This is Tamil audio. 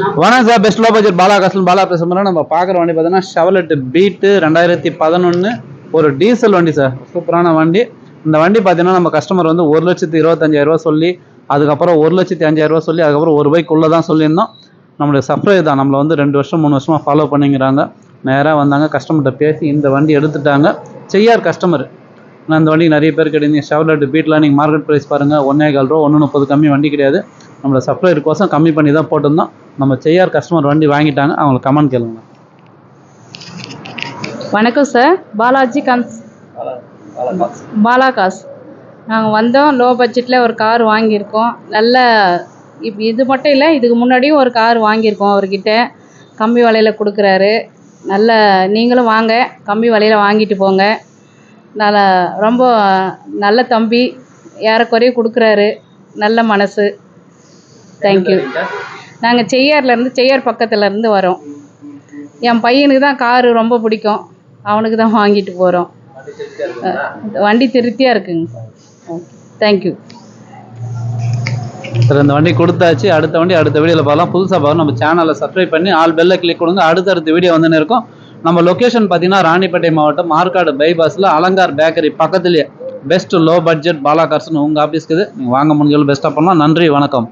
வணக்கம் sir. Best low budget Bala castle Bala பேசுகிறோம் நம்ம பார்க்குற வண்டி பார்த்தீங்கன்னா ஷெவலெட் பீட்டு ரெண்டாயிரத்தி பதினொன்று ஒரு டீசல் வண்டி சார். சூப்பரான வண்டி. இந்த வண்டி பார்த்தீங்கன்னா நம்ம கஸ்டமர் வந்து ஒரு லட்சத்தி இருபத்தஞ்சாயிரரூவா சொல்லி அதுக்கப்புறம் ஒரு லட்சத்தி அஞ்சாயிரரூவா சொல்லி அதுக்கப்புறம் ஒரு ரூபாய்க்குள்ளே தான் சொல்லியிருந்தோம். நம்மளுடைய சப்ளைஸ் தான். நம்மளை வந்து ரெண்டு வருஷம் மூணு வருஷமாக ஃபாலோ பண்ணிங்கிறாங்க நேராக வந்தாங்க கஸ்டமர்கிட்ட பேசி இந்த வண்டி எடுத்துட்டாங்க. செய்யார் கஸ்டமர் நான் இந்த வண்டி நிறைய பேர் கிடையாது ஷெவலெட் பீட்லாம் நீங்கள் மார்க்கெட் ப்ரைஸ் பாருங்கள் ஒன்றே கால் ரூபா ஒன்று முப்பது கம்மி வண்டி கிடையாது. நம்மளோட சப்ளையருக்கோசம் கம்மி பண்ணி தான் போட்டிருந்தோம். நம்ம செய்யார் கஸ்டமர் வண்டி வாங்கிட்டாங்க அவங்களுக்கு கமெண்ட் கேளுங்க. வணக்கம் sir Balaji cars Bala cars நாங்கள் வந்தோம் லோ பட்ஜெட்டில் ஒரு கார் வாங்கியிருக்கோம். நல்ல இப் இது மட்டும் இல்லை இதுக்கு முன்னாடியும் ஒரு கார் வாங்கியிருக்கோம் அவர்கிட்ட. கம்மி விலையில் கொடுக்குறாரு. நல்ல நீங்களும் வாங்க கம்மி விலையில் வாங்கிட்டு போங்க. நல்ல ரொம்ப நல்ல தம்பி ஏறக்குறைய கொடுக்குறாரு. நல்ல மனசு. தேங்க்யூ நாங்கள் செய்யார்லேருந்து செய்யார் பக்கத்துலேருந்து வரோம். என் பையனுக்கு தான் காரு ரொம்ப பிடிக்கும். அவனுக்கு தான் வாங்கிட்டு போகிறோம் வண்டி திருப்தியாக இருக்குங்க. தேங்க்யூ சார் இந்த வண்டி கொடுத்தாச்சு. அடுத்த வண்டி அடுத்த வீடியோவில் பார்க்கலாம். புதுசாக பார்க்கலாம். நம்ம சேனலை சப்ஸ்கிரைப் பண்ணி ஆல் பெல்ல கிளிக் கொடுங்க. அடுத்தடுத்த வீடியோ வந்துன்னு இருக்கும். நம்ம லொக்கேஷன் பார்த்தீங்கன்னா ராணிப்பேட்டை மாவட்டம் மார்க்காடு பைபாஸில் அலங்கார் பேக்கரி பக்கத்துலேயே. பெஸ்ட் லோ பட்ஜெட் பாலா கார்ஸ்னு உங்கள் ஆஃபீஸ்க்கு நீங்கள் வாங்க முடிஞ்சளவு பெஸ்ட்டாக பண்ணலாம். நன்றி வணக்கம்.